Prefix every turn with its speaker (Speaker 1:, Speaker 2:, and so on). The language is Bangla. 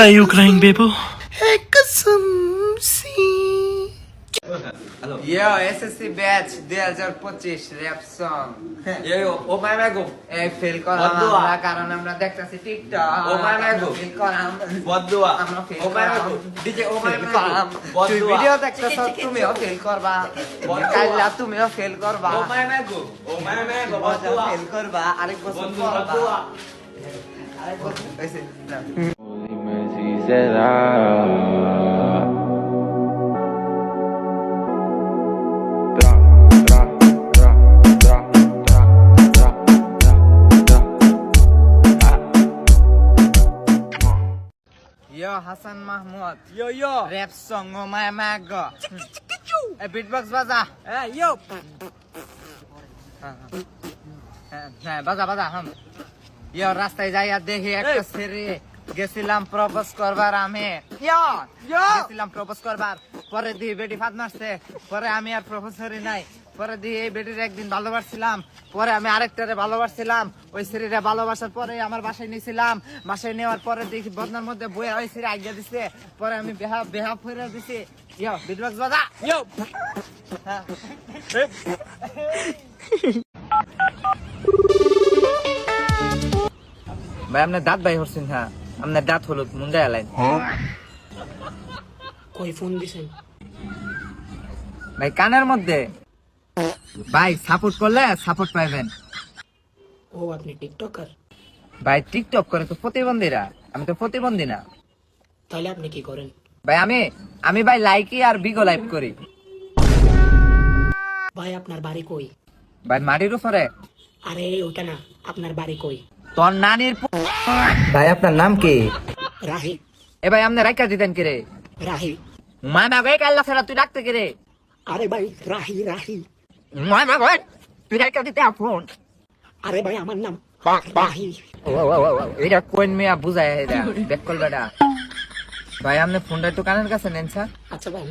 Speaker 1: Ai, Ukraine, people.
Speaker 2: Yo, SSC batch 2025 rap song
Speaker 3: Yo, oh my mago.
Speaker 2: এই ফেল করলাম। আমরা কারণ আমরা দেখতাছি টিকটক
Speaker 3: মাই মাই গো।
Speaker 2: ফেল করাম
Speaker 3: বদদুয়া।
Speaker 2: আমরা fail.
Speaker 3: DJ oh my
Speaker 2: fail
Speaker 3: মাগো।
Speaker 2: করাম
Speaker 3: বদদুয়া।
Speaker 2: তুই ভিডিও দেখতেছ তুমিও ফেল করবা। কাইলা তুমিও ফেল করবা
Speaker 3: Oh my mago. Oh my mago. বদদুয়া।
Speaker 2: ফেল করবা আরেক বছর করবা। আরেক বছর হইছে না।
Speaker 4: Holy mercy será. Tra, tra, tra, tra, tra, tra, tra, tra.
Speaker 2: Yo Hasan Mahmud
Speaker 3: Yo, yo.
Speaker 2: Rap song oh my ম্যাগ a beat box বাজা
Speaker 3: Eh, yo.
Speaker 2: হ্যাঁ, হ্যাঁ, হ্যাঁ বাজা বাজা হাম ইয়ো রাস্তায় যাইয়া দেখি একটা ছেলে গেছিলাম প্রপোজ করবার আমি। ইয়ো
Speaker 3: ইয়ো।
Speaker 2: গেছিলাম প্রপোজ করবার। পরে দিয়ে বেটি ফাত মারছে পরে আমি আর প্রপোজ করি নাই। পরে দিয়ে এই বেটির একদিন ভালোবাসছিলাম পরে আমি আরেকটারে ভালোবাসছিলাম। ওই ছেলেটা ভালোবাসার পরে আমার বাসায় নিয়েছিলাম। বাসায় নেওয়ার পরে দেখি বদনার মধ্যে বইয়া ওই ছেলে আজ্ঞা দিছে। পরে আমি বেহা বেহা ফিরে দিছি। ইয়ো বিটবক্স বাজা।
Speaker 3: Yo.
Speaker 2: হ্যাঁ। ভাই আপনার দাঁত ভাই হচ্ছেন হ্যাঁ। আপনার দাঁত হলুদ মুন্ডা এলাইন।
Speaker 5: কই ফোন দিছেন?
Speaker 2: ভাই কানের মধ্যে। ভাই সাপোর্ট করলে সাপোর্ট পাইবেন।
Speaker 5: ও আপনি টিকটকার
Speaker 2: ভাই টিকটক করে তো প্রতিবন্ধীরা। আমি তো প্রতিবন্ধী না।
Speaker 5: তাহলে আপনি কি করেন?
Speaker 2: ভাই আমি আমি ভাই লাইকি আর বিগো লাইভ করি।
Speaker 5: ভাই আপনার বাড়ি কই?
Speaker 2: ভাই মাটির উপরে।
Speaker 5: আরে ওটা না। আপনার বাড়ি কই?
Speaker 2: তোর নানির
Speaker 6: ভাই আপনার নাম কি?
Speaker 5: রাহি।
Speaker 2: এ ভাই আপনি রাইকা দিতেন কিরে?
Speaker 5: রাহি।
Speaker 2: মা মা গো কাল লাগছে তুই ডাকতে কিরে?
Speaker 5: আরে ভাই রাহি রাহি।
Speaker 2: মা মা গো তুই রাইকা দিতে ফোন।
Speaker 5: আরে ভাই আমার নাম রাহি।
Speaker 2: এটা কোন মেয়া বুঝায় এটা বেটা। ভাই আপনি ফোনটা একটু কানের কাছে নেন স্যার।
Speaker 5: আচ্ছা ভাই